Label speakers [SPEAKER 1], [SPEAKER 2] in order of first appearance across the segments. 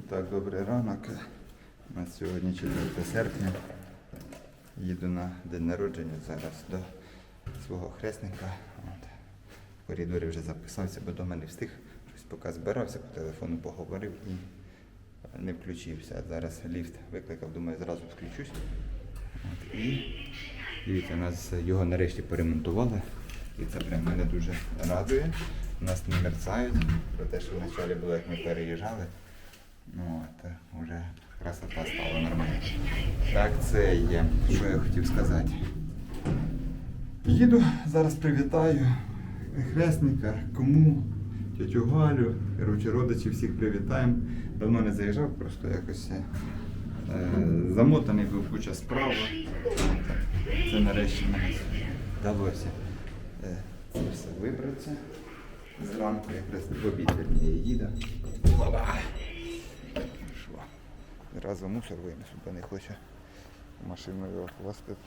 [SPEAKER 1] Так, добрий ранок. У нас сьогодні 4 серпня. Їду на день народження зараз до свого хресника. От. В коридорі вже записався, бо до мене встиг. Щось поки збирався, по телефону поговорив і не включився. Зараз ліфт викликав, думаю, зразу включусь. От. І дивіться, нас його нарешті поремонтували. І це прям мене дуже радує. Нас не мерцають про те, що вначалі було, як ми переїжджали. Ну от, е, вже красота стала нормально. Так, це є. Що я хотів сказати? Їду, зараз привітаю хресника, кому, тетю Галю, коротше, родичів всіх привітаємо. Давно не заїжджав, просто якось е, замотаний був куча справ. Це нарешті мені вдалося е, це все вибратися. Зранку якраз в обід верніше їду. Зразу мусор винесу, бо не хочу машину його хвостити.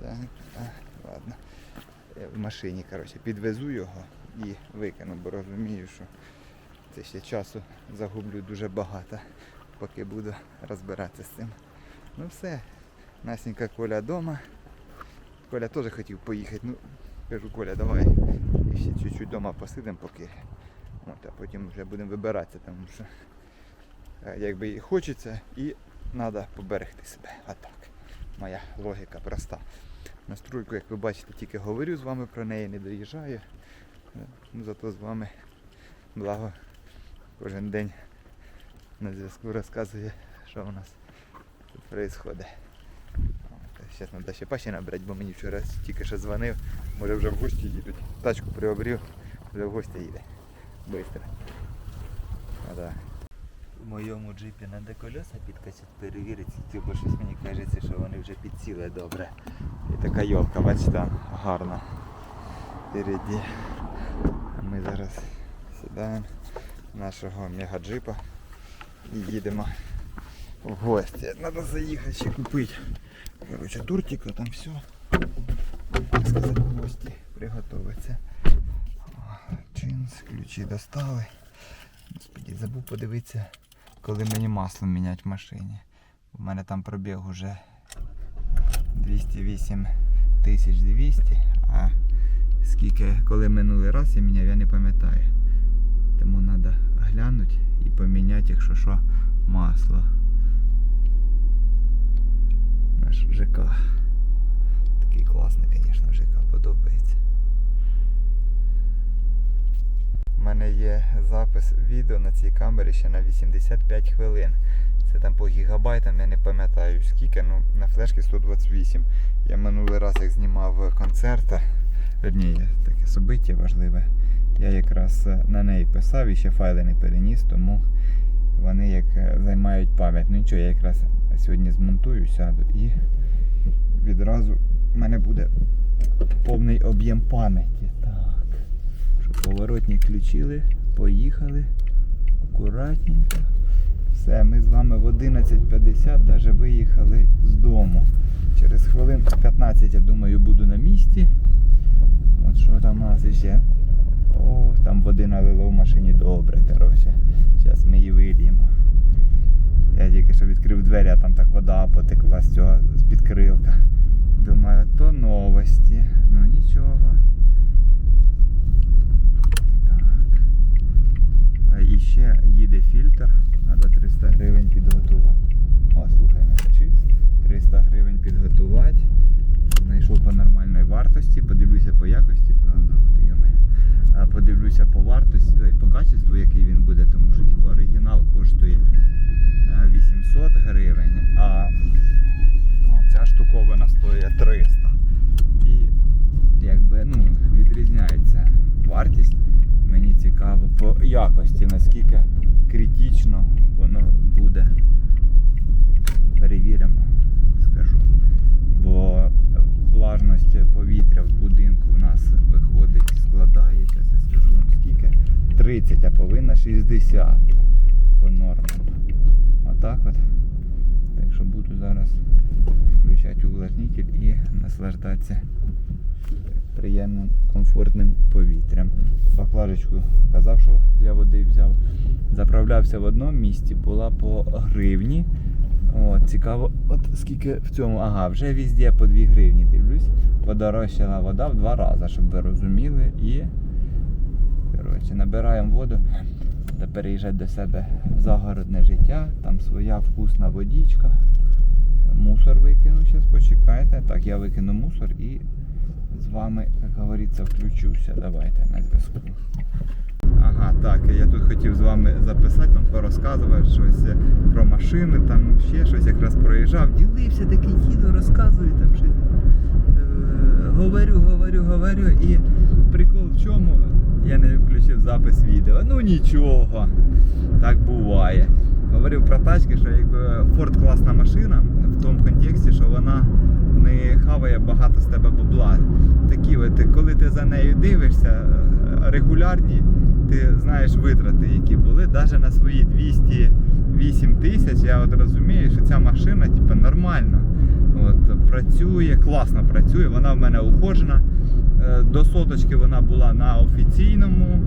[SPEAKER 1] Так, ладно. Я в машині, коротше, підвезу його і викину, бо розумію, що це ще часу загублю дуже багато, поки буду розбиратися з цим. Ну все, Насенька Коля вдома. Коля теж хотів поїхати. Ну, кажу, Коля, давай ще чуть-чуть вдома посидимо поки. От, а потім вже будемо вибиратися, тому що е, якби і хочеться і треба поберегти себе. А так. Моя логіка проста. Настройку, як ви бачите, тільки говорю з вами про неї, не доїжджаю. Е, Ну, зато з вами благо кожен день на зв'язку розказує, що у нас тут відбувається. Зараз треба ще паші набрати, бо мені вчора тільки що дзвонив, може вже в гості їдуть. Тачку приобрів, вже в гості їде. Бистро. А,
[SPEAKER 2] моєму джипі треба колеса підкачати, перевірити, бо щось мені кажеться, що вони вже підсіли добре.
[SPEAKER 1] І така йолка, бачите, гарна. Впереді. А ми зараз сідаємо нашого мегаджипа і їдемо в гості. Треба заїхати ще купити. Коротше, тортика, там все. Так сказати, гості приготуватися. Джинс, ключі достали. Господи, забув подивитися, коли мені масло міняти в машині. У мене там пробіг уже 208 тисяч 200, а скільки, коли минулий раз я міняв, я не пам'ятаю. Тому треба глянути і поміняти, якщо що, масло. Наш ЖК. Такий класний, звісно, ЖК подобається. У мене є запис відео на цій камері ще на 85 хвилин. Це там по гігабайтам, я не пам'ятаю скільки, ну на флешці 128. Я минулий раз як знімав концерта, верніше, таке собиття важливе. Я якраз е, на неї писав і ще файли не переніс, тому вони як е, займають пам'ять. Ну нічого, я якраз сьогодні змонтую, сяду і відразу в мене буде повний об'єм пам'яті. Поворотні включили, поїхали. Акуратненько. Все, ми з вами в 11.50 навіть виїхали з дому. Через хвилин 15, я думаю, буду на місці. От що там у нас іще? О, там води налило в машині добре, коротше. Зараз ми її виліємо. Я тільки що відкрив двері, а там так вода потекла з цього з підкрилка. Думаю, то новості. Ну нічого. Так. А і ще їде фільтр. Треба 300 гривень підготувати. О, слухай, не вчився. 300 гривень підготувати. Знайшов по нормальної вартості, подивлюся по якості, правда, Подивлюся по вартості, по качеству, який він буде, тому що типу, оригінал коштує е, 800 гривень, Зараз включати увлажнитель і наслаждатися приємним, комфортним повітрям. Баклажечку казав, що для води взяв. Заправлявся в одному місці, була по гривні. От, цікаво, от скільки в цьому. Ага, вже везде по 2 гривні дивлюсь. Подорожчала вода в два рази, щоб ви розуміли. І коротше, набираємо воду та переїжджати до себе в загородне життя. Там своя вкусна водичка. Мусор викину зараз, почекайте. Так, я викину мусор і з вами, як говориться, включуся. Давайте на зв'язку. Ага, так, я тут хотів з вами записати, там порозказувати щось про машини, там ще щось якраз проїжджав. Ділився такий їду, розказую там щось. Е, говорю, говорю, говорю. І прикол в чому? Я не включив запис відео. Ну нічого. Так буває. Говорив про тачки, що якби Ford класна машина в тому контексті, що вона не хаває багато з тебе бабла. Такі от, коли ти за нею дивишся, е, регулярні, ти знаєш витрати, які були. Навіть на свої 208 тисяч, я от розумію, що ця машина типу, нормальна. От, працює, класно працює, вона в мене ухожена. Е, До соточки вона була на офіційному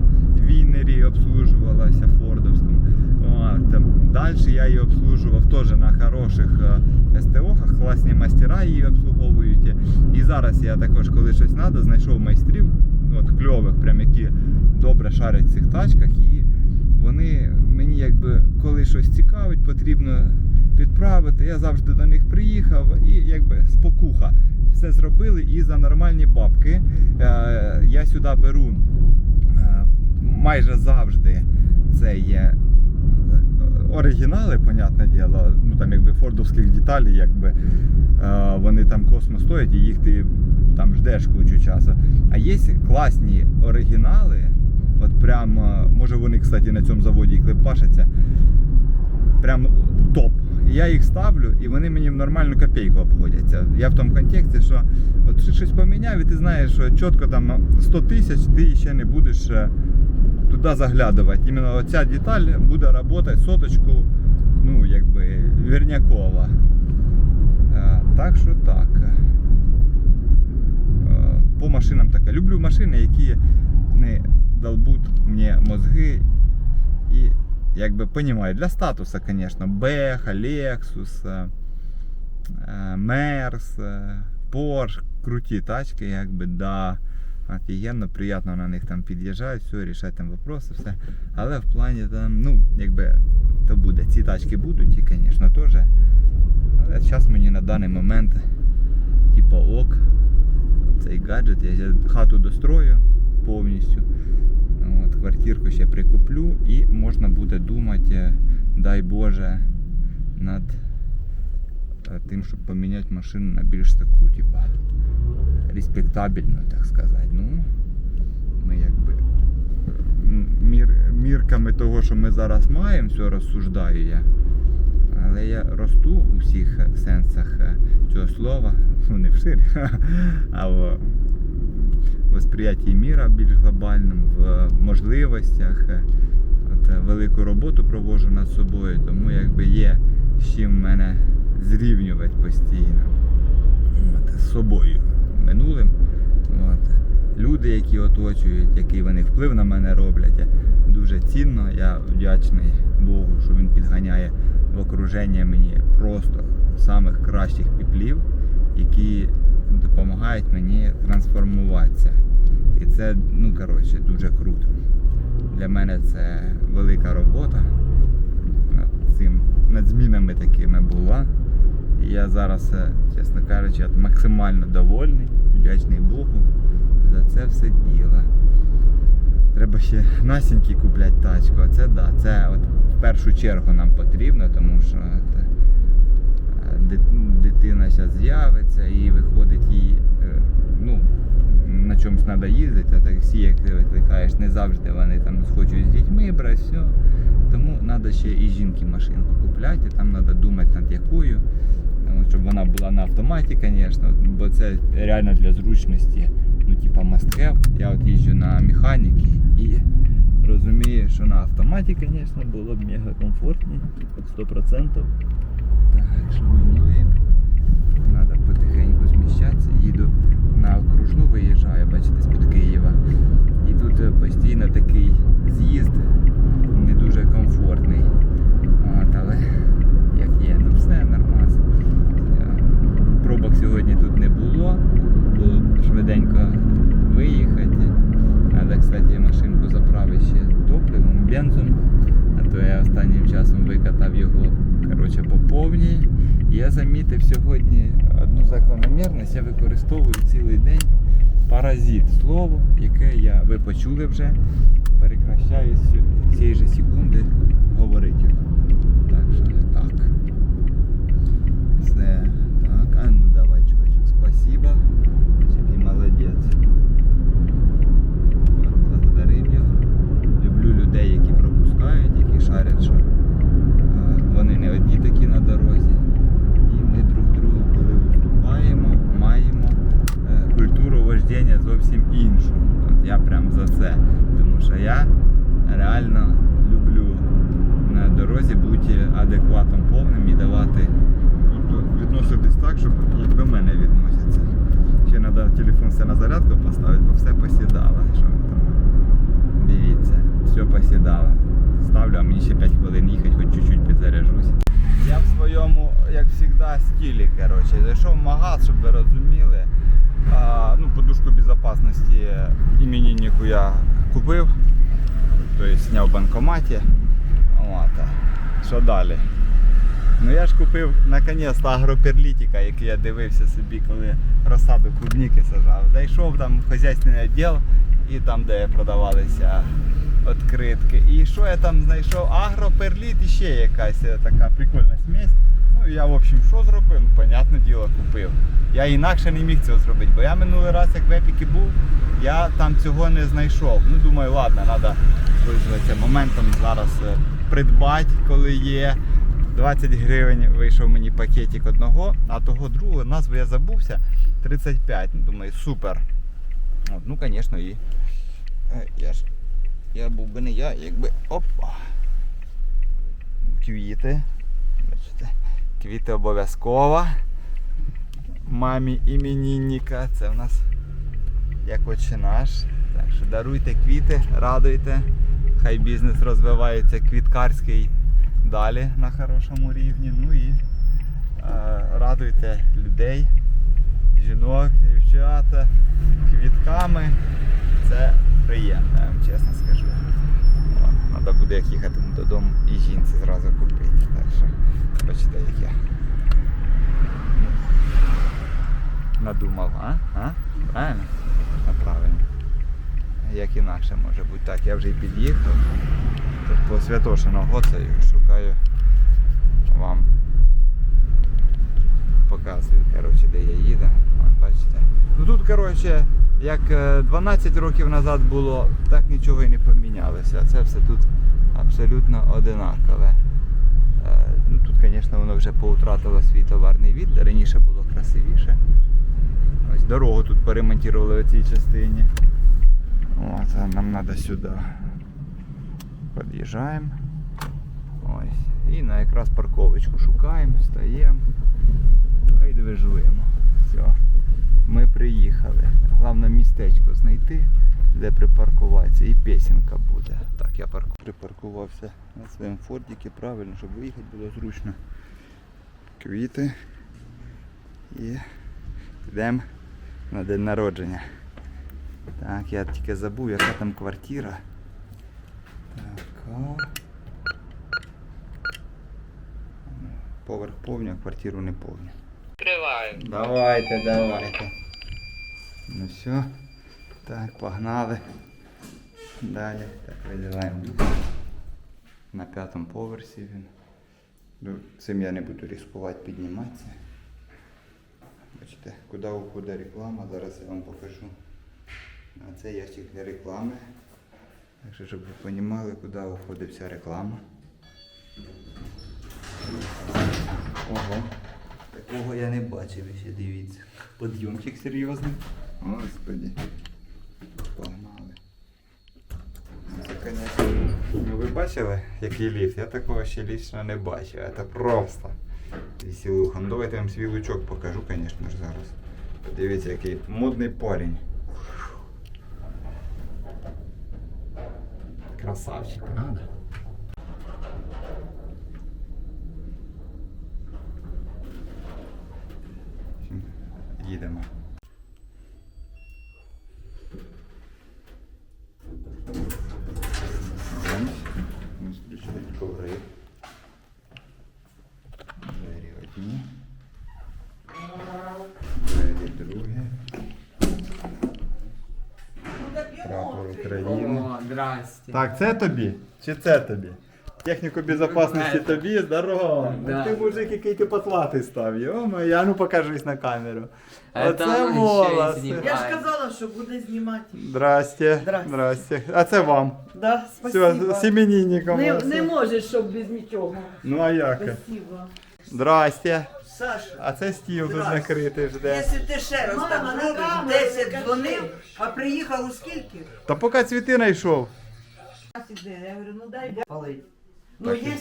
[SPEAKER 1] вінері, обслужувалася фордовському. От, Далі я її обслужував теж на хороших е, СТО-хах, класні майстера її обслуговують. І зараз я також, коли щось треба, знайшов майстрів, от кльових, прям які добре шарять в цих тачках. І вони мені якби коли щось цікавить, потрібно підправити. Я завжди до них приїхав і якби спокуха. Все зробили і за нормальні бабки. Е, я сюди беру е, майже завжди це оригінали, понятне діло. Ну там якби фордовських деталей, якби е, вони там космо стоять, і їх ти там ждеш кучу часу. А є класні оригінали. От прям, е, може вони, кстати, на цьому заводі і клепашаться. Прям топ. Я їх ставлю і вони мені в нормальну копійку обходяться. Я в тому контексті, що от щось поміняв, і ти знаєш, що чітко там 100 тисяч ти ще не будеш е, туди заглядувати. Іменно оця деталь буде працювати соточку, ну, якби, вірнякова. Е, Так що так. Е, По машинам таке. Люблю машини, які не долбуть мені мозги і якби понімаю. Для статуса, звісно, Беха, Lexus, е, Мерс, Porsche, круті тачки, якби, да. Офігенно, приємно на них там під'їжджають, все, рішать там вопроси, все. Але в плані там, ну, якби то буде. Ці тачки будуть, і, звісно, теж. Але зараз мені на даний момент, типа ок, цей гаджет, я хату дострою повністю. От, квартирку ще прикуплю і можна буде думати, дай Боже, над тим, щоб поміняти машину на більш таку, типа, респектабельну, так сказати. Ну, ми якби мір, мірками того, що ми зараз маємо, все розсуждаю я. Але я росту у всіх сенсах е, цього слова, ну не вширь, а в воспрiyятті міра більш глобальним, в можливостях. е, От, е, велику роботу проводжу над собою, тому якби є з чим в мене зрівнювати постійно. От, з собою минулим. От. Люди, які оточують, який вони вплив на мене роблять, дуже цінно. Я вдячний Богу, що він підганяє в окруження мені просто самих кращих піплів, які допомагають мені трансформуватися. І це, ну коротше, дуже круто. Для мене це велика робота над цим, над змінами такими була. Я зараз, е, чесно кажучи, максимально довольний, вдячний Богу за це все діло. Треба ще насіньки купляти тачку. Оце да, це от в першу чергу нам потрібно, тому що е, дитина зараз з'явиться і виходить їй, е, ну, на чомусь треба їздити, а таксі, як ти викликаєш, не завжди вони там схочуть з дітьми брати, все. Тому треба ще і жінки машинку купляти, там треба думати над якою. Ну, Щоб вона була на автоматі, звісно, бо це реально для зручності, ну, типа мастхев. Я от їжджу на механіки і розумію, що на автоматі, звісно, було б мега комфортно, 100%. Так, що ми маємо? Треба потихеньку зміщатися. Їду на окружну ну виїжджаю, бачите, з-під Києва. І тут е, постійно такий з'їзд не дуже комфортний. От, але як є, ну все нормально. Е, Пробок сьогодні тут не було. Було швиденько виїхати. Треба, кстати, машинку заправити ще топливом, бензом. А то я останнім часом викатав його коротше, по повній. І Я замітив сьогодні одну закономірність, я використовую цілий день паразит слово, яке я, ви почули вже, перекращаю з цієї же секунди говорити його. Так що так. Все. Так, а ну давай, чувачок, спасибо. Який молодець. От, Благодарив його. Люблю людей, які пропускають, які шарять, що е, вони не одні такі на дорозі. І ми друг другу, коли уступаємо, маємо е, культуру вождіння зовсім іншу. От я прям за це. Тому що я реально люблю на дорозі бути адекватом повним і давати тобто відноситись так, щоб як до мене відносяться. Ще треба телефон все на зарядку поставити, бо все посідало. Що ви там дивіться, все посідало. Ставлю, а мені ще 5 хвилин їхати, хоч чуть-чуть підзаряжусь. Я в своєму, як завжди, стилі, коротше, зайшов в магаз, щоб ви розуміли. А, ну, подушку безопасности имениннику я купив, тобто зняв в банкоматі. От. Що далі? Ну я ж купив наконець-то агроперлітика, який я дивився собі, коли розсаду клубніки сажав. Зайшов там в хазяйственний відділ і там, де продавалися відкритки. І що я там знайшов? Агроперліт і ще якась е, така прикольна смесь. Ну я в общем що зробив? Ну, понятне діло, купив. Я інакше не міг цього зробити, бо я минулий раз, як в Епіки був, я там цього не знайшов. Ну думаю, ладно, треба моментом зараз е, придбати, коли є. 20 гривень вийшов мені пакетик одного, а того другого назву я забувся. 35. Ну, думаю, супер. От, ну, звісно, і. е, Я ж. Я був би не я, якби. Опа. Квіти. Квіти обов'язково. Мамі іменінника. Це в нас як отче наш. Так що даруйте квіти, радуйте. Хай бізнес розвивається квіткарський далі на хорошому рівні. Ну і е, радуйте людей, жінок, дівчата квітками. Це приємно, я вам чесно скажу. Треба буде як їхатиму додому і жінці зразу купити. Що бачите, як я надумав, а? а? Правильно? Ну, правильно. Як інакше може бути. Так, я вже й під'їхав. По Святошиного Гоцею шукаю вам. Показую, коротше, де я їду. От, бачите. Ну тут, коротше, як е, 12 років назад було, так нічого і не помінялося. Це все тут абсолютно одинакове. Звісно, воно вже поутратило свій товарний від. Раніше було красивіше. Ось дорогу тут поремонтували в цій частині. От, нам треба сюди. Під'їжджаємо. Ось. І на якраз парковочку шукаємо, стаємо. І движуємо. Все. Ми приїхали. Головне містечко знайти, де припаркуватися. І пісенька буде. Я парку... припаркувався на своєму фордіки правильно, щоб виїхати було зручно. Квіти. І йдемо на день народження. Так, я тільки забув, яка там квартира. Така. Поверх повний, а квартиру не повний.
[SPEAKER 3] Відкриваю.
[SPEAKER 1] Давайте, давайте. Ну все. Так, погнали. Далі. Так, вилізаємо. На п'ятому поверсі він. Цим я не буду ризикувати підніматися. Бачите, куди уходить реклама, зараз я вам покажу. А це ящик для реклами. Так що, щоб ви розуміли, куди уходить вся реклама. Ого. Такого я не бачив ще, дивіться. Подйомчик серйозний. Господи. звісно. Ну ви бачили, який ліфт? Я такого ще лічно не бачив. Це просто. Веселуха. Ну давайте я вам свій лучок покажу, звісно ж, зараз. Подивіться, який модний парень. Красавчик, надо. Їдемо. Так, це тобі? Чи це тобі? Техніку безопасності
[SPEAKER 3] Ну,
[SPEAKER 1] тобі, здорово.
[SPEAKER 3] Да.
[SPEAKER 1] Ти мужик, який ти потлатий став. Йома, я ну покажись на камеру.
[SPEAKER 3] А
[SPEAKER 1] Оце
[SPEAKER 3] знімає.
[SPEAKER 4] Я ж казала, що буде знімати.
[SPEAKER 1] Здрасте.
[SPEAKER 4] Здрасте.
[SPEAKER 1] Здрасте. А це вам.
[SPEAKER 4] Да,
[SPEAKER 1] Все, з іменинником.
[SPEAKER 4] Не, не можеш, щоб без нічого.
[SPEAKER 1] Ну а як?
[SPEAKER 4] Спасибо.
[SPEAKER 1] Здрасте.
[SPEAKER 4] Саша,
[SPEAKER 1] А це стіл тут
[SPEAKER 4] Здрасте.
[SPEAKER 1] накритий жде.
[SPEAKER 4] якщо ти ще раз
[SPEAKER 5] Мама,
[SPEAKER 4] так
[SPEAKER 5] на
[SPEAKER 4] зробиш, 10 дзвонив, а приїхав у скільки?
[SPEAKER 1] Та поки цвіти знайшов.
[SPEAKER 4] Іде. Я говорю, ну дай Бог палить. Ну
[SPEAKER 1] Так і-
[SPEAKER 4] є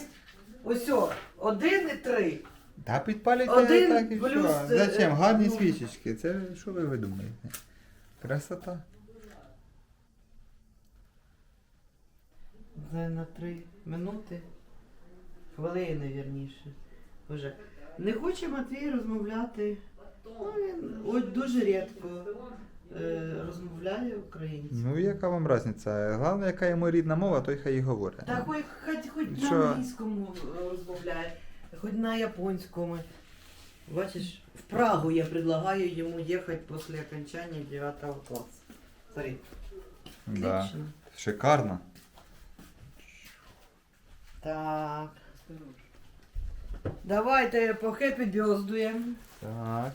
[SPEAKER 4] ось о, один і три.
[SPEAKER 1] Та підпалюйте
[SPEAKER 4] Один
[SPEAKER 1] так і
[SPEAKER 4] плюс,
[SPEAKER 1] все.
[SPEAKER 4] е,
[SPEAKER 1] Зачем? Гарні
[SPEAKER 4] ну.
[SPEAKER 1] свічечки. Це що ви видумаєте? Красота.
[SPEAKER 4] Це на три минути. Хвилини, вірніше. Боже. Не хоче Матвій розмовляти. Ну, він ось дуже рідко е, розмовляє українською.
[SPEAKER 1] Ну яка вам різниця? Головне, яка йому рідна мова, той хай і говорить.
[SPEAKER 4] Та хоч, хоч, хоч
[SPEAKER 1] Що?
[SPEAKER 4] на англійському е, розмовляє, хоч на японському. Бачиш, в Прагу я предлагаю йому їхати після окончання 9 класу. Смотри,
[SPEAKER 1] Да.
[SPEAKER 4] отлично.
[SPEAKER 1] Шикарно.
[SPEAKER 4] Так. Давайте по хеппі бьоздуємо.
[SPEAKER 1] Так.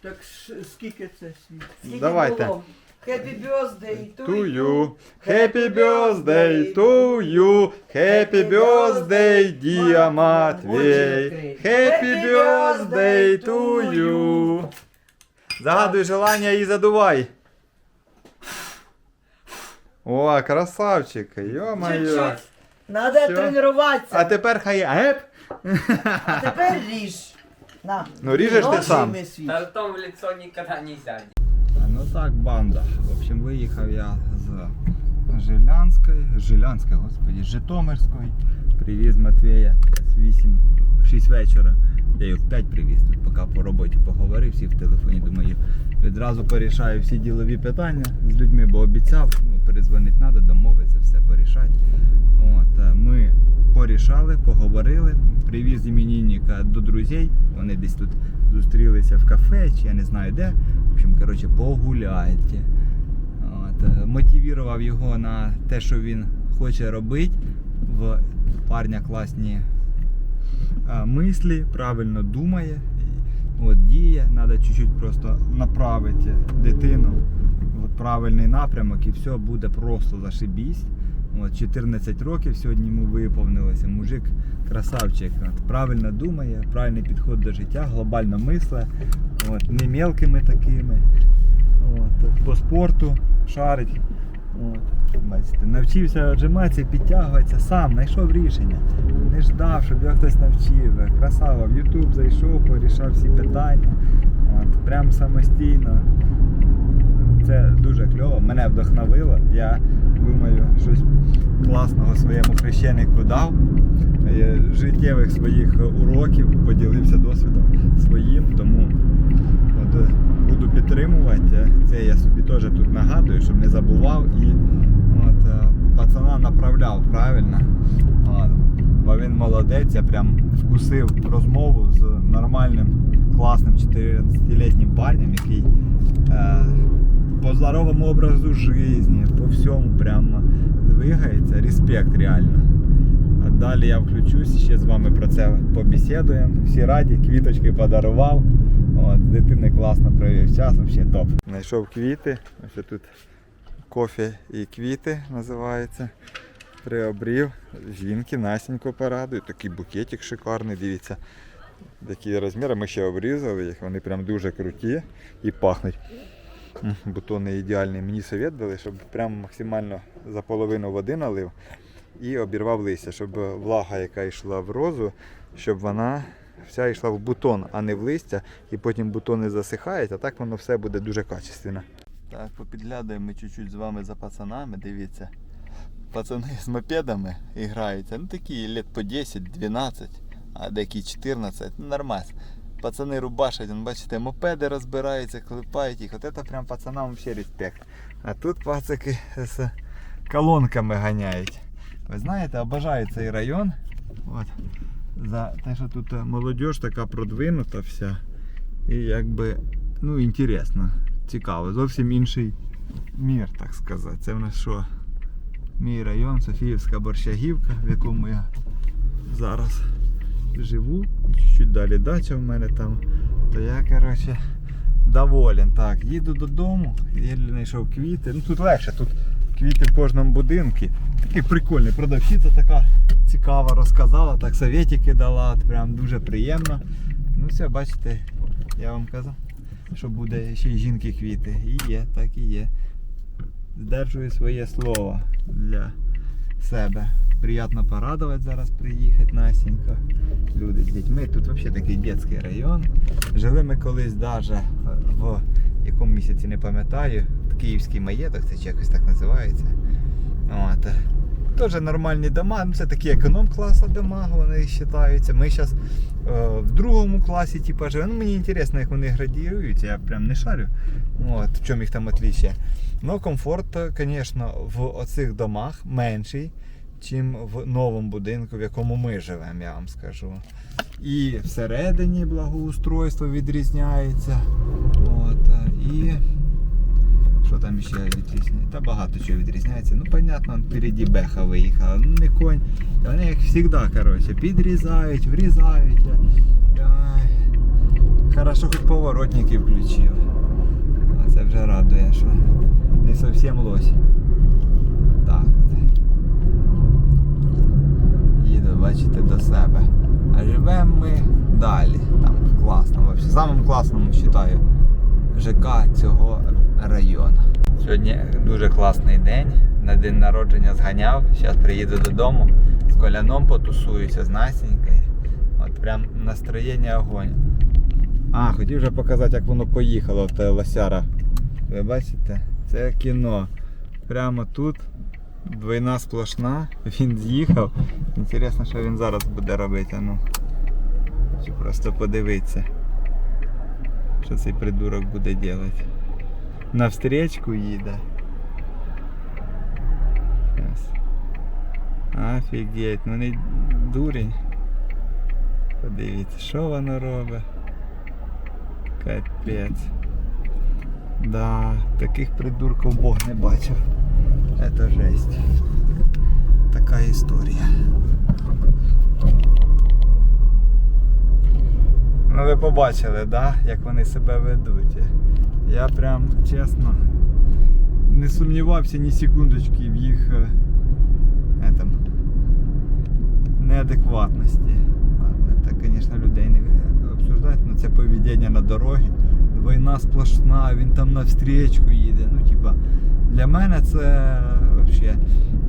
[SPEAKER 4] Так ш- скільки це світ? Скільки
[SPEAKER 1] Давайте.
[SPEAKER 4] було? Happy birthday to,
[SPEAKER 1] To you. Happy birthday to you. Happy birthday, dear Матвей. Happy birthday to you. Загадуй желання і задувай. О, красавчик. Ё-моё.
[SPEAKER 4] Чуть-чуть. Надо
[SPEAKER 1] Всё.
[SPEAKER 4] тренуватися.
[SPEAKER 1] А тепер хай геп.
[SPEAKER 4] А тепер ріж. На.
[SPEAKER 1] Ну, ріжеш ти
[SPEAKER 4] Ножи
[SPEAKER 1] сам.
[SPEAKER 4] ми свій.
[SPEAKER 3] Да ртом в лицо никогда не
[SPEAKER 1] так, банда. В общем, виїхав я з Жилянської, Жилянської, господі, Житомирської. Привіз Матвія з 8, 6 вечора. Я його в 5 привіз, тут поки по роботі поговорив, всі в телефоні, думаю, відразу порішаю всі ділові питання з людьми, бо обіцяв, ну, перезвонити треба, домовитися, все порішати. От, е, ми порішали, поговорили, привіз іменинника до друзей, вони десь тут зустрілися в кафе, чи я не знаю де. В общем, коротше, погуляйте. От, е, мотивував його на те, що він хоче робити. В парня класні е, мислі, правильно думає, от, діє. Треба чуть-чуть просто направити дитину в правильний напрямок і все буде просто зашибісь. От, 14 років сьогодні йому виповнилося. Мужик красавчик. От, правильно думає, правильний підход до життя, глобально мисле. От, не мелкими такими. От, по спорту шарить. От, навчився отжиматися, підтягуватися сам, знайшов рішення. Не ждав, щоб його хтось навчив. Красава, в YouTube зайшов, порішав всі питання. От, прям самостійно. Це дуже кльово, мене вдохновило. Я думаю, щось класного своєму хрещенику дав. Е, Життєвих своїх уроків поділився досвідом своїм, тому от, е, буду підтримувати. Це я собі теж тут нагадую, щоб не забував і от, е, пацана направляв правильно. От, бо він молодець, я прям вкусив розмову з нормальним, класним 14-літнім парнем, який е, по здоровому образу житті, по всьому прямо двигається. Респект реально. А Далі я включусь, ще з вами про це побесідуємо. Всі раді, квіточки подарував. От, дитини класно провів час, взагалі топ. Знайшов квіти. Ось тут кофе і квіти називається. Приобрів. Жінки Насінько порадують. Такий букетик шикарний, дивіться. Такі розміри ми ще обрізали їх, вони прям дуже круті і пахнуть. Бутони ідеальні. Мені совет дали, щоб прям максимально за половину води налив і обірвав листя, щоб влага, яка йшла в розу, щоб вона вся йшла в бутон, а не в листя, і потім бутони засихають, а так воно все буде дуже качественно. Так, попідглядаємо ми чуть-чуть з вами за пацанами, дивіться. пацани з мопедами граються. Ну такі лет по 10-12, а деякі 14. Ну нормас. Пацани рубашать, он, бачите, мопеди розбираються, клепають їх. От це прям пацанам взагалі респект. А тут пацики з колонками ганяють. Ви знаєте, обожаю цей район. От. За те, що тут е, молодіж така продвинута вся. І якби, ну, інтересно, цікаво. Зовсім інший мір, так сказати. Це в нас що? Мій район, Софіївська Борщагівка, в якому я зараз живу. чуть-чуть далі дача в мене там. То я, коротше, доволен. Так, їду додому, я знайшов квіти. Ну тут легше, тут квіти в кожному будинку. Такий прикольний. Продавщиця така цікава розказала, так советики дала, прям дуже приємно. Ну все, бачите, я вам казав, що буде ще й жінки квіти. І є, так і є. Здержую своє слово для себе. Приємно порадувати зараз приїхати Настенька. Люди з дітьми. Тут взагалі такий дитячий район. Жили ми колись навіть в якому місяці не пам'ятаю. Київський маєток, це чи якось так називається. От. Теж нормальні дома, ну це такі економ-класу дома, вони вважаються. Ми зараз е, в другому класі типу, живемо. Ну, мені цікаво, як вони градіюються, я прям не шарю. От, в чому їх там отличие. Ну, комфорт, звісно, в оцих домах менший, чим в новому будинку, в якому ми живемо, я вам скажу. І всередині благоустройство відрізняється. От, е, і що там ще відрізняється? Та багато чого відрізняється. Ну, понятно, он впереді беха виїхала. Ну, не конь. Вони, як завжди, коротше, підрізають, врізають. Хорошо, хоч поворотники включив. Це вже радує, що не зовсім лось. Так от. Їду, бачите, до себе. А живемо ми далі. Там класно. Вообще. Самим класним вважаю ЖК цього району. Сьогодні дуже класний день. На день народження зганяв. Зараз приїду додому. З коляном потусуюся з Настенькою. От прям настроєння огонь. А, хотів вже показати, як воно поїхало в те лосяра. Ви бачите? Це кіно. Прямо тут. Двойна сплошна. Він з'їхав. Інтересно, що він зараз буде робити. Ну. Чи просто подивитися. Що цей придурок буде робити. Навстрічку їде. Щас. Офігеть, ну не дурень. Подивіться, що воно робить. Капець. Да, таких придурків Бог не бачив. Это жесть. Така історія. Ну ви побачили, да? як вони себе ведуть. Я прям чесно не сумнівався ні секундочки в їх е, этом, неадекватності. Так, звісно, людей не обсуждати, але це поведіння на дорогі. Війна сплошна, він там навстрічку їде. Ну, типа, для мене це взагалі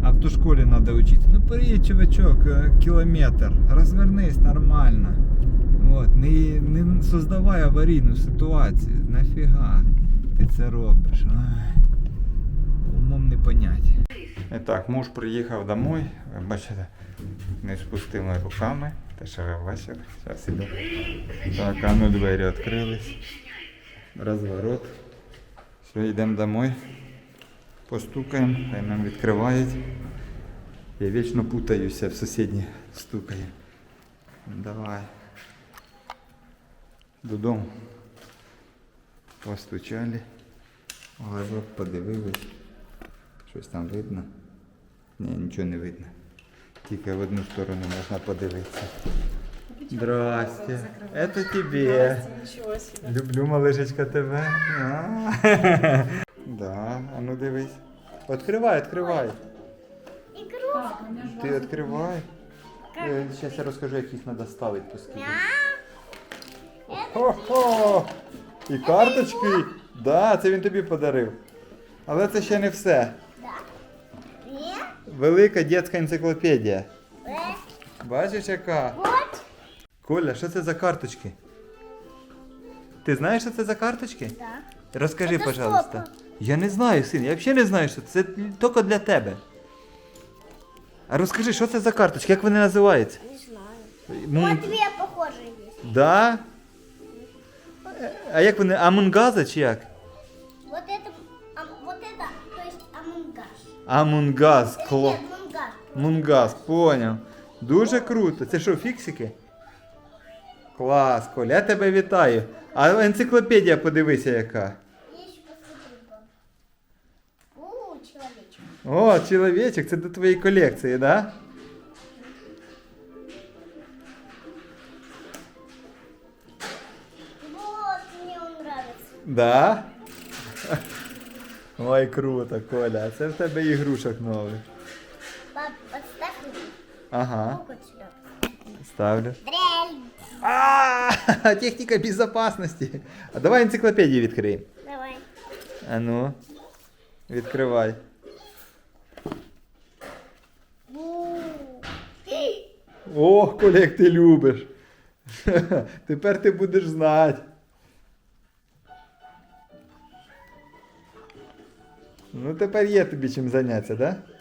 [SPEAKER 1] автошколі треба вчити. Ну приїдь, чувачок, е, кілометр, розвернись нормально. От, не, не создавай аварійну ситуацію. Нафіга ти це робиш? Умом не понять. І так, муж приїхав домой, бачите, не з пустими руками. Те, що ви зараз іду. Так, а ну двері відкрились. Розворот. Все, йдемо домой. Постукаємо, хай нам відкривають. Я вічно путаюся в сусідні стукає. Давай. Додому. Постучали. В подивились. Щось там видно? Ні, нічого не видно. Тільки в одну сторону можна подивитися. Здрасте. Это тебе. Люблю, малышечка, тебе. Да, а ну дивись. Відкривай, відкривай. Ти відкривай. Зараз я розкажу, як їх треба ставити по скільки. Хо-хо! І карточки. Да, це він тобі подарив. Але це ще не все. Велика дитяча енциклопедія. Бачиш яка? Коля, що це за карточки? Ти знаєш, що це за карточки?
[SPEAKER 5] Да.
[SPEAKER 1] Розкажи,
[SPEAKER 5] Это
[SPEAKER 1] пожалуйста.
[SPEAKER 5] что?
[SPEAKER 1] Я не знаю, син, я взагалі не знаю, що це тільки для тебе. А розкажи, що це за карточки, як вони називаються?
[SPEAKER 5] Не знаю.
[SPEAKER 1] Мун...
[SPEAKER 5] Вот две похожие есть.
[SPEAKER 1] Да? А як вони? Амунгаза чи як?
[SPEAKER 5] Вот это, а, вот это, то есть амунгаш.
[SPEAKER 1] Амунгаз,
[SPEAKER 5] Э,
[SPEAKER 1] кло.
[SPEAKER 5] Нет, мунгаш.
[SPEAKER 1] Мунгаз, поняв. Дуже круто. Це що, фіксики? Клас, Коля, я тебе вітаю. А енциклопедія подивися яка.
[SPEAKER 5] У, человечек.
[SPEAKER 1] О, чоловічок, це до твоєї колекції, да?
[SPEAKER 5] Вот, мне он нравится.
[SPEAKER 1] Да? Ой, круто, Коля. А це в тебе ігрушок нових.
[SPEAKER 5] Пап, подставь мне.
[SPEAKER 1] Ага,
[SPEAKER 5] Руку сюда.
[SPEAKER 1] ставлю.
[SPEAKER 5] Дрель.
[SPEAKER 1] А, техніка безопасности. А давай енциклопедію відкриємо.
[SPEAKER 5] Давай.
[SPEAKER 1] А ну, Відкривай. Ох, коли як ти любиш. Тепер ти будеш знати. Ну, тепер є тобі чим зайнятися, так? Да?